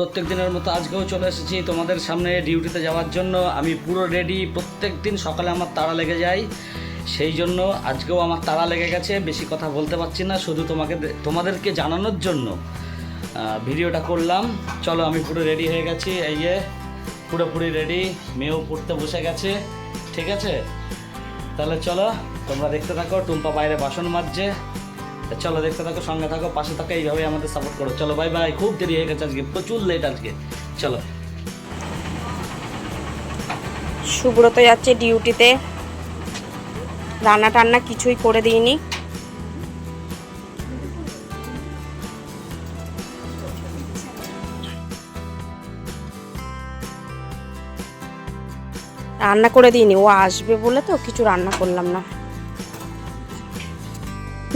প্রত্যেক দিনের মতো আজকেও চলে এসেছি তোমাদের সামনে ডিউটিতে যাওয়ার জন্য। আমি পুরো রেডি প্রত্যেক দিন সকালে আমার তাড়া লেগে যায়। সেই জন্য আজকেও আমার তাড়া লেগে গেছে, বেশি কথা বলতে পারছি না, শুধু তোমাকে তোমাদেরকে জানানোর জন্য ভিডিওটা করলাম। চলো আমি পুরো রেডি হয়ে গেছি, এই যে পুরোপুরি রেডি মেয়েও পড়তে বসে গেছে, ঠিক আছে? তাহলে চলো, তোমরা দেখতে থাকো, টুম্পা বাইরে বাসন মাজছে। চলো, দেখতে থাকো, সঙ্গে থাকো, পাশে থাকো এইভাবে আমাদের সাপোর্ট করো। চলো বাই বাই খুব দেরি হয়ে গেছে আজকে, প্রচুর লেট আজকে। চলো। সুব্রত যাচ্ছে ডিউটিতে রান্না টান্না কিছুই করে দিইনি। রান্না করে দিইনি, ও আসবে বলে তো কিছু রান্না করলাম না।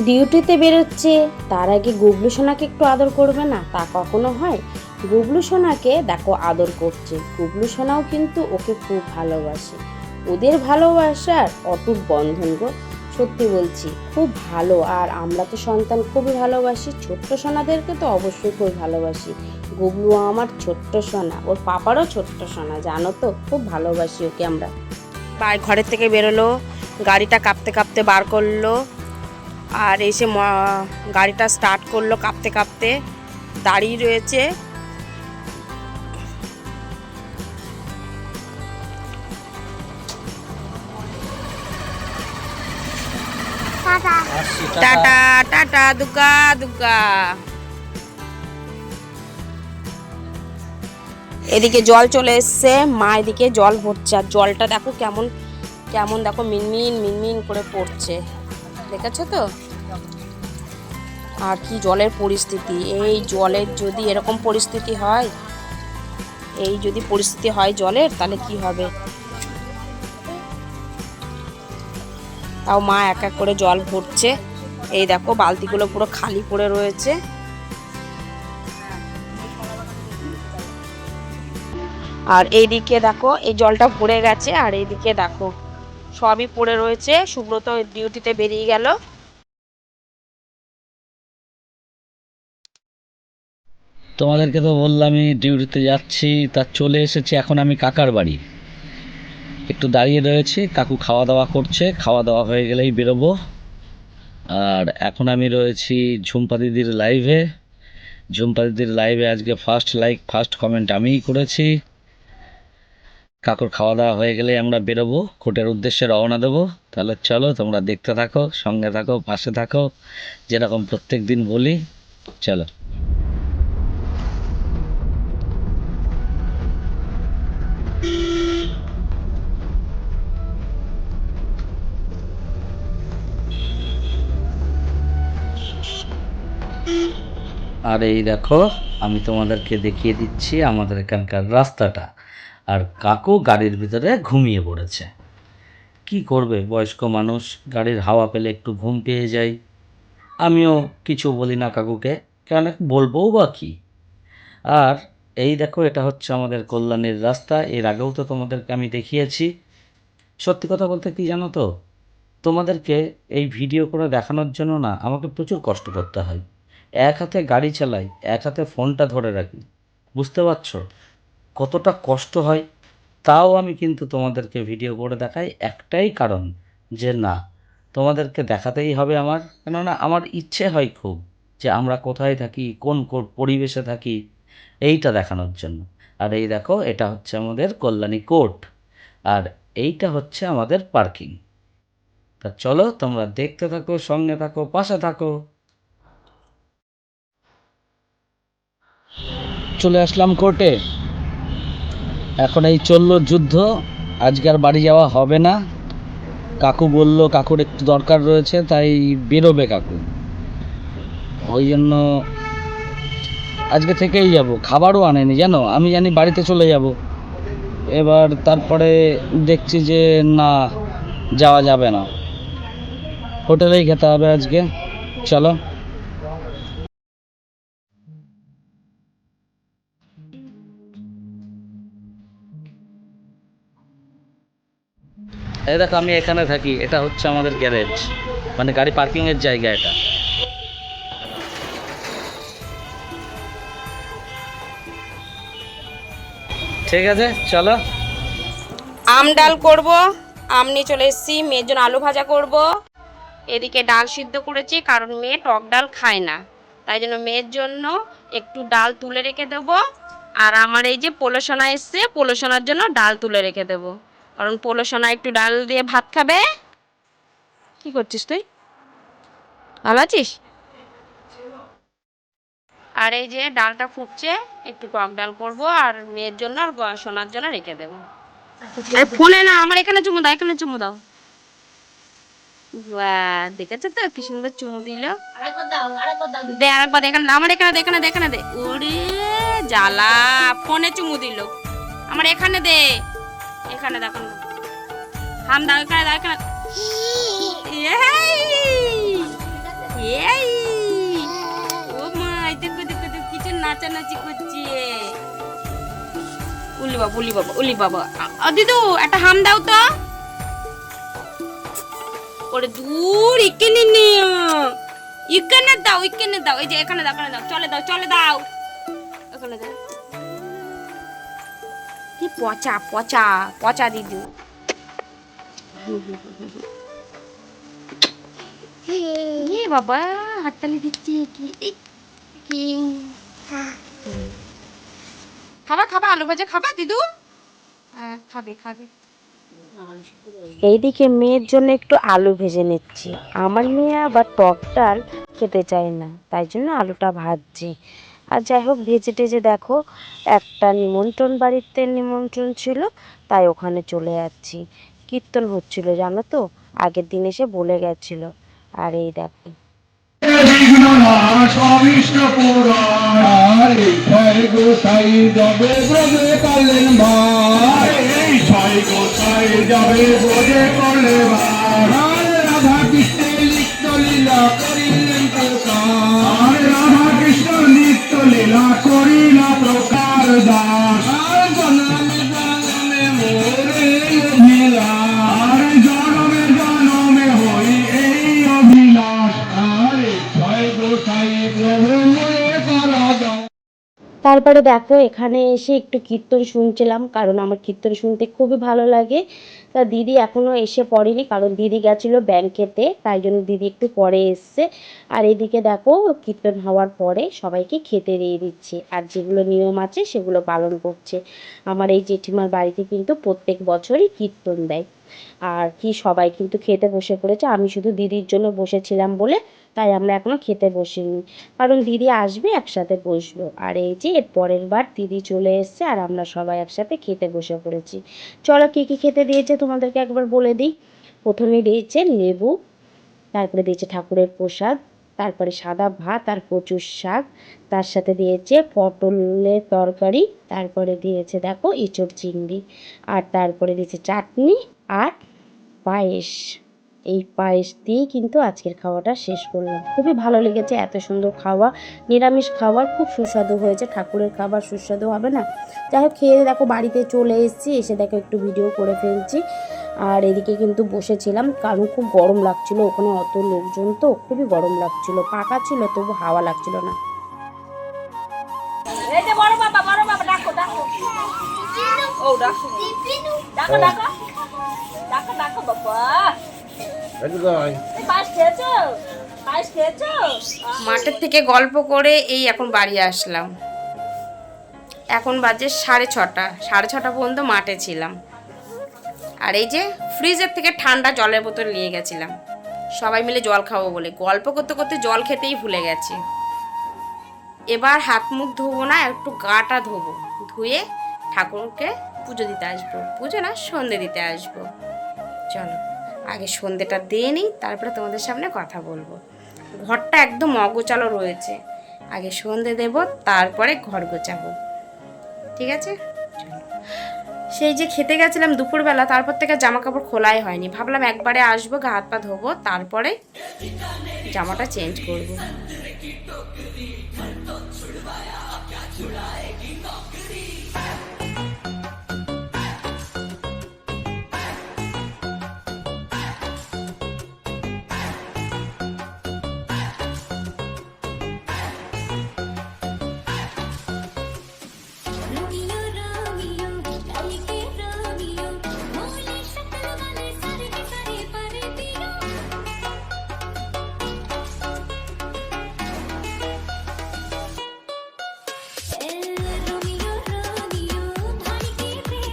ডিউটিতে বেরোচ্ছে, তার আগে গুবলু সোনাকে একটু আদর করবে না? তা কখনো হয়? গুবলু সোনাকে দেখো আদর করছে। গুবলু সোনাও কিন্তু ওকে খুব ভালোবাসে। ওদের ভালোবাসার অটুট বন্ধন গো। সত্যি বলছি, খুব ভালো। আর আমরা তো সন্তান খুবই ভালোবাসি। ছোট্ট সোনাদেরকে তো অবশ্যই খুব ভালোবাসি। গুবলু আমার ছোট্ট সোনা, ওর পাপারও ছোট্ট সোনা, জানো তো? খুব ভালোবাসি ওকে আমরা। বাই ঘরের থেকে বেরোলো, গাড়িটা কাঁপতে কাঁপতে বার করল। আর এসে ম- গাড়িটা স্টার্ট করল কাঁপতে কাঁপতে। দাঁড়িয়ে রয়েছে। টাটা। টাটা। দুগা দুগা এদিকে জল চলে এসছে মা এদিকে জল ভরছে। আর জলটা দেখো কেমন কেমন দেখো মিনমিন মিনমিন করে পড়ছে। দেখেছ তো? আর কি জলের পরিস্থিতি? এই জলের যদি এরকম পরিস্থিতি হয়, এই যদি পরিস্থিতি হয় জলের, তাহলে কি হবে? তাও মা এক এক করে জল ভরছে। এই দেখো, বালতিগুলো পুরো খালি পড়ে রয়েছে। আর এইদিকে দেখো, এই জলটা ভরে গেছে। আর এইদিকে দেখো সবই পড়ে রয়েছে। সুব্রত ডিউটিতে বেরিয়ে গেল। তোমাদেরকে তো বললামই ডিউটিতে যাচ্ছি, তা চলে এসেছি। এখন আমি কাকার বাড়ি। একটু দাঁড়িয়ে রয়েছি, কাকু খাওয়া দাওয়া করছে। খাওয়া দাওয়া হয়ে গেলেই বেরোবো। আর এখন আমি রয়েছি ঝুম্পা দিদির লাইভে ঝুম্পা দিদির লাইভে আজকে ফার্স্ট লাইক ফার্স্ট কমেন্ট আমিই করেছি। কাকুর খাওয়া দাওয়া হয়ে গেলেই আমরা বেরোবো, কোর্টের উদ্দেশ্যে রওনা দেবো। তাহলে চলো, তোমরা দেখতে থাকো, সঙ্গে থাকো, পাশে থাকো। যেরকম প্রত্যেক দিন বলি, চলো। আর এই দেখো, আমি তোমাদেরকে দেখিয়ে দিচ্ছি আমাদের এখানকার রাস্তাটা। আর কাকু গাড়ির ভিতরে ঘুমিয়ে পড়েছে। কি করবে বয়স্ক মানুষ? গাড়ির হাওয়া পেলে একটু ঘুম পেয়ে যায়। আমিও কিছু বলি না কাকুকে, কেন বলবোও বা কি? আর এই দেখো, এটা হচ্ছে আমাদের কল্যাণের রাস্তা। এর আগেও তো তোমাদেরকে আমি দেখিয়েছি। সত্যি কথা বলতে কি জানো তো? তোমাদেরকে এই ভিডিও করে দেখানোর জন্য না, আমাকে প্রচুর কষ্ট করতে হয়। এক হাতে গাড়ি চালাই, এক হাতে ফোনটা ধরে রাখি। বুঝতে পারছ? কতটা কষ্ট হয় তাও আমি কিন্তু তোমাদেরকে ভিডিও করে দেখাই একটাই কারণ যে না, তোমাদেরকে দেখাতেই হবে আমার। কেননা আমার ইচ্ছে হয় খুব যে আমরা কোথায় থাকি, কোন পরিবেশে থাকি, এইটা দেখানোর জন্য। আর এই দেখো, এটা হচ্ছে আমাদের কল্যাণী কোর্ট। আর এইটা হচ্ছে আমাদের পার্কিং। তা চলো, তোমরা দেখতে থাকো, সঙ্গে থাকো, পাশে থাকো। চলে আসলাম কোর্টে। এখন এই চলল যুদ্ধ, আজকে আর বাড়ি যাওয়া হবে না। কাকু বলল, কাকুর একটু দরকার রয়েছে, তাই বেরোবে কাকু। ওই জন্য আজকে থেকেই যাব। খাবারও আনেনি, জানো? আমি জানি বাড়িতে চলে যাব। এবার তারপরে দেখছি যে, না, যাওয়া যাবে না। হোটেলেই খেতে হবে আজকে। চলো। এই দেখো, আমি এখানে থাকি। এটা হচ্ছে আমাদের গ্যারেজ। মানে গাড়ি পার্কিংয়ের জায়গা এটা। ঠিক আছে, চলো। আম ডাল করব। আম নিয়ে চলে এসেছি। মেয়ের জন্য আলু ভাজা করব। এদিকে ডাল সিদ্ধ করেছি, কারণ মেয়ে টক ডাল খায় না। তাই জন্য মেয়ের জন্য একটু ডাল তুলে রেখে দেব। আর আমার এই যে পোলোসোনা এসছে, পোলোসোনার জন্য ডাল তুলে রেখে দেব। কারণ পোলোসোনা একটু ডাল দিয়ে ভাত খাবে। কি করছিস তুই? ভালো আছিস? আর এই যে ডালটা ফুটছে, একটু টক ডাল করব আর মেয়ের জন্য আর সোনার জন্য রেখে দেবো। ফোনে না, আমার এখানে চুমু দাও, এখানে চুমু দাও। দেখেছ তো কি সুন্দর চুমু দিল? দে আরেকবার এখানে আমার এখানে দে এখানে দে এখানে দে। ওরে জ্বালা, ফোনে চুমু দিল। আমার এখানে দে। এখানে দেখো। হাম দাও, এখানে দাও, এখানে এই! ও মা দেখো দেখো দেখো কিছু নাচানাচি করছে। উলি বাবা উলি বাবা উলি বাবা। দিদু, একটা হাম দাও তো। ওরে দূর ইকেনে নিও। ইকেনে দাও ইকেনে দাও। এই যে, এখানে দাও এখানে দাও। চলে দাও চলে দাও। এখানে দাও। পচা পচা পচা দিদু হে বাবা হাততালি দিচ্ছে কি? কি? খাবা খাবা আলু ভাজা খাবা দিদু? হ্যাঁ খাবে খাবে। এইদিকে মেয়ের জন্য একটু আলু ভেজে নিচ্ছি। আমার মেয়ে আবার টক ডাল খেতে চায় না তাই জন্য আলুটা ভাজছি। আর যাই হোক, ভেজে টেজে দেখো, একটা নিমন্ত্রণ, বাড়িতে নিমন্ত্রণ ছিল, তাই ওখানে চলে যাচ্ছি। কীর্তন হচ্ছিল, জানো তো? আগের দিন এসে বলে গেছিল। আর এই দেখো। অবিষ্ট পুরাণ দাস তারপরে দেখো, এখানে এসে একটু কীর্তন শুনছিলাম, কারণ আমার কীর্তন শুনতে খুবই ভালো লাগে। তা দিদি এখনও এসে পড়েনি, কারণ দিদি গেছিল ব্যাংকেতে তাই জন্য দিদি একটু পরে এসছে। আর এদিকে দেখো, কীর্তন হওয়ার পরে সবাইকে খেতে দিয়ে দিচ্ছে, আর যেগুলো নিয়ম আছে সেগুলো পালন করছে। আমার এই জেঠিমার বাড়িতে কিন্তু প্রত্যেক বছরই কীর্তন দেয়। আর কি সবাই কিন্তু খেতে বসে পড়েছে, আমি শুধু দিদির জন্য বসেছিলাম বলে তাই আমরা এখনও খেতে বসিনি। কারণ দিদি আসবে, একসাথে বসবো। আর এই যে, এর পরের বার দিদি চলে এসছে আর আমরা সবাই একসাথে খেতে বসে পড়েছি। চলো কী কী খেতে দিয়েছে তোমাদেরকে একবার বলে দিই। প্রথমে দিয়েছে লেবু, তারপরে দিয়েছে ঠাকুরের প্রসাদ, তারপরে সাদা ভাত আর কচুর শাক, তার সাথে দিয়েছে পটলের তরকারি, তারপরে দিয়েছে দেখো এঁচড় চিংড়ি, আর তারপরে দিয়েছে চাটনি আর পায়েস। এই পায়েস দিয়েই কিন্তু আজকের খাওয়াটা শেষ করলাম। খুবই ভালো লেগেছে এত সুন্দর খাওয়া। নিরামিষ খাবার খুব সুস্বাদু হয়েছে। ঠাকুরের খাবার সুস্বাদু হবে না? যাই হোক খেয়ে দেখো বাড়িতে চলে এসেছি। এসে দেখো একটু ভিডিও করে ফেলছি। আর এদিকে কিন্তু বসেছিলাম। কারণ খুব গরম লাগছিল। ওখানে অত লোকজন তো খুবই গরম লাগছিল। পাকা ছিল তবু হাওয়া লাগছিল না। এই যে বড় বাবা বড় বাবা ডাকো ডাকো। ও ডাকো। ডাকো ডাকো। ডাকো ডাকো বাবা। মাঠের থেকে গল্প করে এই এখন বাড়ি আসলাম। এখন বাজে সাড়ে ছটা। সাড়ে ছটা পর্যন্ত মাঠে ছিলাম। আর এই যে ফ্রিজের থেকে ঠান্ডা জলের বোতল নিয়ে গেছিলাম। সবাই মিলে জল খাব বলে। গল্প করতে করতে জল খেতেই ভুলে গেছি। এবার হাত মুখ ধোবো না একটু গাটা ধোবো। ধুয়ে ঠাকুরকে পুজো দিতে আসব। পুজো না সন্ধে দিতে আসব। চলো। আগে সন্ধেটা দিয়ে নিই, তারপরে তোমাদের সামনে কথা বলব। ঘরটা একদম অগোচালো রয়েছে। আগে সন্ধে দেব, তারপরে ঘর গোচাবো ঠিক আছে? সেই যে খেতে গেছিলাম দুপুরবেলা, তারপর থেকে জামা কাপড় খোলাই হয়নি। ভাবলাম একবারে আসব, গা হাত পা ধোবো, তারপরে জামাটা চেঞ্জ করব।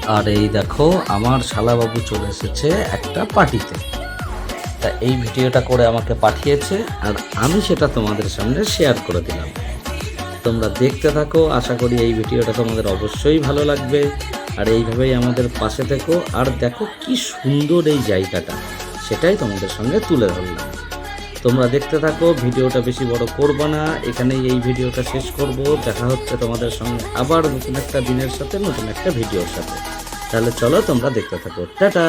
আর এই দেখো, আমার শালাবাবু চলে এসেছে একটা পার্টিতে। তা এই ভিডিওটা করে আমাকে পাঠিয়েছে, আর আমি সেটা তোমাদের সামনে শেয়ার করে দিলাম। তোমরা দেখতে থাকো, আশা করি এই ভিডিওটা তোমাদের অবশ্যই ভালো লাগবে। আর এইভাবেই আমাদের পাশে থেকো, আর দেখো কি সুন্দর এই জায়গাটা, সেটাই তোমাদের সঙ্গে তুলে ধরলাম। তোমরা দেখতে থাকো, ভিডিওটা বেশি বড় করব না। এখানেই এই ভিডিওটা শেষ করব। দেখা হচ্ছে তোমাদের সঙ্গে আবার নতুন একটা দিনের সাথে, নতুন একটা ভিডিওর সাথে। তাহলে চলো তোমরা দেখতে থাকো। টাটা!